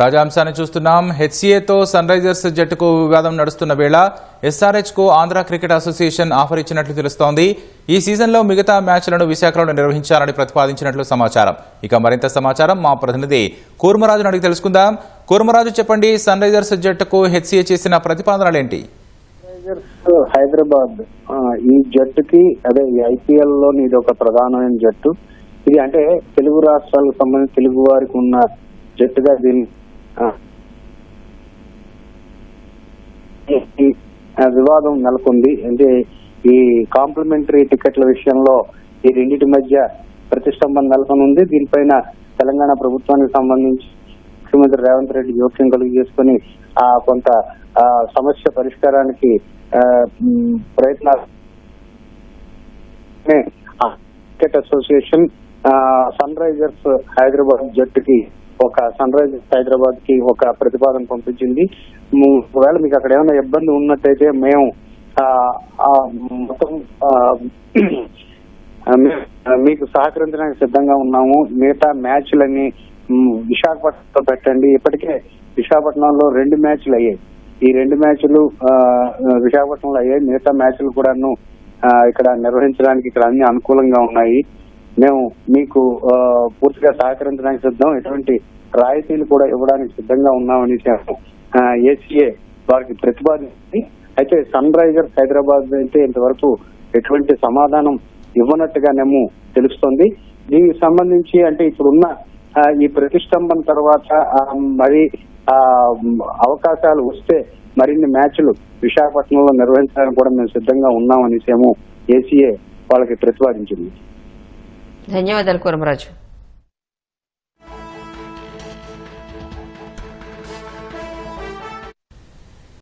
తాజా అంశాన్ని చూస్తున్నాం. హెచ్సీఏతో సన్ రైజర్స్ జట్టుకు వివాదం నడుస్తున్న వేళ ఎస్ఆర్హెచ్కు ఆంధ్ర క్రికెట్ అసోసియేషన్ ఆఫర్ ఇచ్చినట్లు తెలుస్తోంది. ఈ సీజన్లో మిగతా మ్యాచ్లను విశాఖలో నిర్వహించాలని ప్రతిపాదించినట్లు సమాచారం. ఇక మరింత సమాచారం మా ప్రతినిధి కూర్మరాజును అడిగి తెలుసుకుందాం. కూర్మరాజు చెప్పండి సన్ రైజర్స్ జట్టుకు హెచ్సీఏ చేసిన ప్రతిపాదనలేంటి? ఏంటి హైదరాబాద్ ఈ జట్టుకి అదే ఈ ఐపీఎల్లోని ఇది ఒక ప్రధానమైన జట్టు. ఇది అంటే తెలుగు రాష్ట్రాలకు సంబంధించి తెలుగు వారికి ఉన్న జట్టుగా దీన్ని వివాదం నెలకొంది. అంటే ఈ కాంప్లిమెంటరీ టికెట్ల విషయంలో ఈ రెండింటి మధ్య ప్రతిష్టంభన నెలకొని ఉంది దీనిపైన తెలంగాణ ప్రభుత్వానికి సంబంధించి ముఖ్యమంత్రి రేవంత్ రెడ్డి జోక్యం కలుగు చేసుకుని ఆ కొంత ఆ, సమస్య పరిష్కారానికి ప్రయత్నాలు. Ticket cricket association Sunrisers Hyderabad జట్టుకి ఒక సన్ రైజర్స్ హైదరాబాద్కి ఒక ప్రతిపాదన పంపించింది. ఒకవేళ మీకు అక్కడ ఏమైనా ఇబ్బంది ఉన్నట్టయితే మేము మొత్తం మీకు సహకరించడానికి సిద్ధంగా ఉన్నాము. మిగతా మ్యాచ్లన్నీ విశాఖపట్నంలో పెట్టండి. ఇప్పటికే విశాఖపట్నంలో రెండు మ్యాచ్లు అయ్యాయి. ఈ రెండు మ్యాచ్లు విశాఖపట్నంలో అయ్యాయి. మిగతా మ్యాచ్లు కూడాను ఇక్కడ నిర్వహించడానికి ఇక్కడ అన్ని అనుకూలంగా ఉన్నాయి. మేము మీకు పూర్తిగా సహకరించడానికి సిద్ధం. ఎటువంటి రాయితీలు కూడా ఇవ్వడానికి సిద్ధంగా ఉన్నామని ఏసీఏ వారికి ప్రతిపాదించింది. అయితే సన్ రైజర్స్ హైదరాబాద్ అయితే ఇంతవరకు ఎటువంటి సమాధానం ఇవ్వనట్టుగా మేము తెలుస్తోంది. దీనికి సంబంధించి అంటే ఇప్పుడున్న ఈ ప్రతిష్టంభన తర్వాత మరి ఆ అవకాశాలు వస్తే మరిన్ని మ్యాచ్లు విశాఖపట్నంలో నిర్వహించడానికి కూడా మేము సిద్ధంగా ఉన్నామనేసేమో ఏసీఏ వాళ్ళకి ప్రతిపాదించింది. ధన్యవాదాలు కురమరాజు.